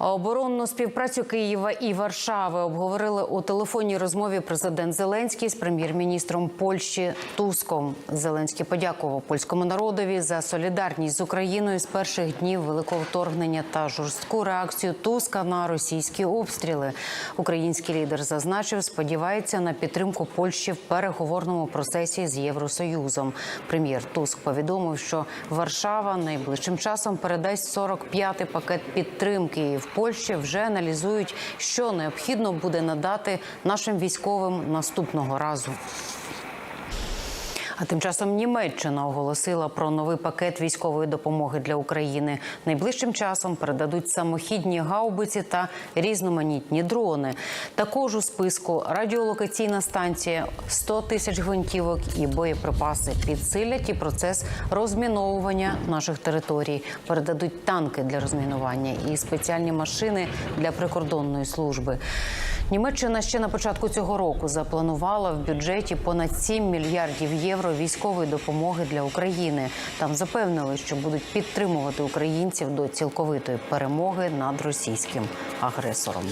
Оборонну співпрацю Києва і Варшави обговорили у телефонній розмові президент Зеленський з прем'єр-міністром Польщі Туском. Зеленський подякував польському народові за солідарність з Україною з перших днів великого вторгнення та жорстку реакцію Туска на російські обстріли. Український лідер зазначив, сподівається на підтримку Польщі в переговорному процесі з Євросоюзом. Прем'єр Туск повідомив, що Варшава найближчим часом передасть 45-й пакет підтримки. В Польщі вже аналізують, що необхідно буде надати нашим військовим наступного разу. А тим часом Німеччина оголосила про новий пакет військової допомоги для України. Найближчим часом передадуть самохідні гаубиці та різноманітні дрони. Також у списку радіолокаційна станція, 100 тисяч гвинтівок і боєприпаси підсилять і процес розміновування наших територій. Передадуть танки для розмінування і спеціальні машини для прикордонної служби. Німеччина ще на початку цього року запланувала в бюджеті понад 7 мільярдів євро військової допомоги для України. Там запевнили, що будуть підтримувати українців до цілковитої перемоги над російським агресором.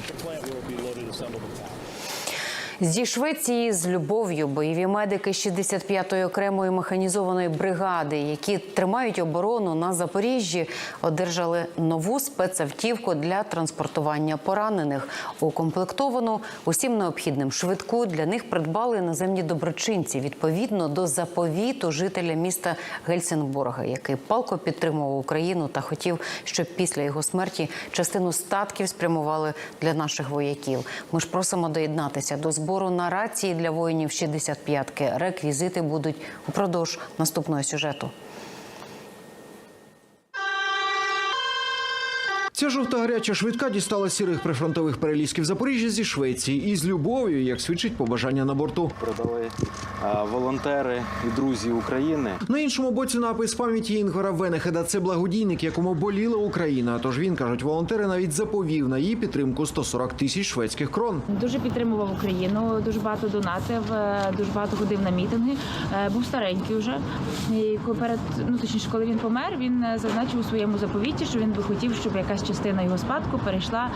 Зі Швеції з любов'ю бойові медики 65-ї окремої механізованої бригади, які тримають оборону на Запоріжжі, одержали нову спецавтівку для транспортування поранених. Укомплектовану усім необхідним швидку для них придбали іноземні доброчинці відповідно до заповіту жителя міста Гельсінбурга, який палко підтримував Україну та хотів, щоб після його смерті частину статків спрямували для наших вояків. Ми ж просимо доєднатися до збору на рації для воїнів 65-ки. Реквізити будуть упродовж наступного сюжету. Ця жовта гаряча швидка дістала сірих прифронтових перелісків Запоріжжя зі Швеції і з любов'ю, як свідчить побажання на борту. Продали е, волонтери і друзі України. На іншому боці напис пам'яті Інгора Венехеда. Це благодійник, якому боліла Україна. Тож він кажуть, волонтери навіть заповів на її підтримку 140 тисяч шведських крон. Дуже підтримував Україну, дуже багато донатив, е, дуже багато ходив на мітинги. Е, Був старенький вже. І перед ну точніше, коли він помер, він е, зазначив у своєму заповіті, що він би хотів, щоб якась частина його спадку перейшла,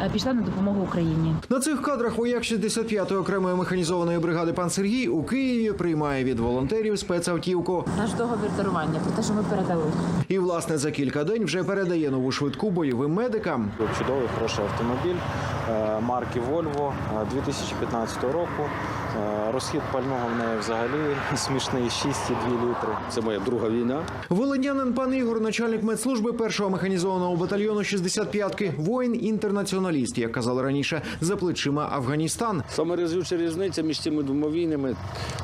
е, пішла на допомогу Україні. На цих кадрах вояк 65-ї окремої механізованої бригади пан Сергій у Києві приймає від волонтерів спецавтівку. Наш договір дарування про те, що ми передали. І власне за кілька день вже передає нову швидку бойовим медикам. Чудовий, хороший автомобіль марки Volvo е, 2015 року. Е, Розхід пального в неї взагалі смішний 6,2 літри. Це моя друга війна. Волинянин пан Ігор, начальник медслужби першого механізованого батальйону 65-ки, воїн-інтернаціоналіст, як казали раніше, за плечима Афганістан. Саме розвивча різниця між цими двома війнами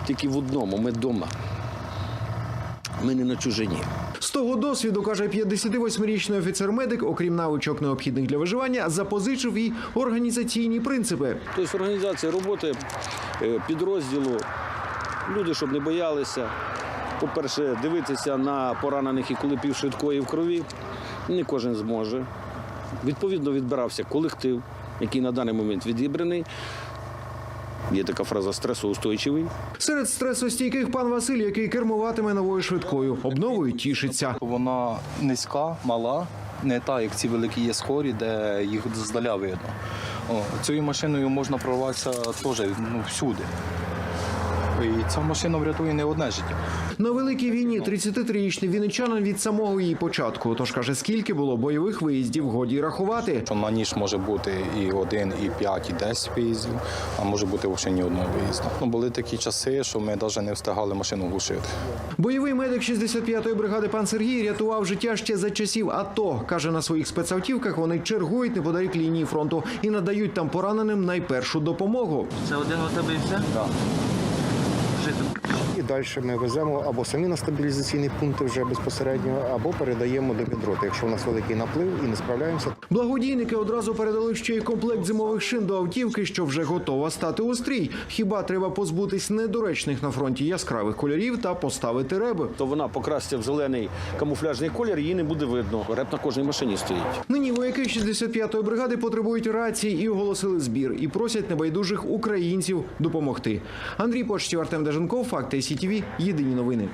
тільки в одному. Ми вдома. Ми не на чужині. З того досвіду каже 58-річний офіцер-медик, окрім навичок необхідних для виживання, запозичив і організаційні принципи. Тобто організація роботи е, підрозділу, люди, щоб не боялися. По-перше, дивитися на поранених і коли півшвидкої в крові, не кожен зможе. Відповідно, відбирався колектив, який на даний момент відібраний. Є така фраза стресоустойчивий. Серед стресостійких пан Василь, який кермуватиме новою швидкою, обновою тішиться. Вона низька, мала, не та, як ці великі є скорі, де їх здаля видно. О, цією машиною можна прорватися теж ну, всюди. І ця машина врятує не одне життя. На великій війні 33-річний вінничанин від самого її початку. Тож каже, скільки було бойових виїздів, годі рахувати. Що на ніж може бути і один, і п'ять, і десять виїздів, а може бути взагалі ні одного виїзду. Ну, були такі часи, що ми навіть не встигали машину глушити. Бойовий медик 65-ї бригади пан Сергій рятував життя ще за часів АТО. Каже, на своїх спецавтівках вони чергують неподалік лінії фронту і надають там пораненим найпершу допомогу. Це один у тебе і все? Так. І далі ми веземо або самі на стабілізаційні пункти вже безпосередньо, або передаємо до підроти, якщо у нас великий наплив і не справляємося. Благодійники одразу передали ще й комплект зимових шин до автівки, що вже готова стати у стрій. Хіба треба позбутись недоречних на фронті яскравих кольорів та поставити реби? То вона покрасться в зелений камуфляжний колір, її не буде видно. Реп на кожній машині стоїть. Нині вояки 65-ї бригади потребують рації і оголосили збір. І просять небайдужих українців допомогти. Андрій Почтів, Артем Деженков, Факти СІТВ. Єдині новини.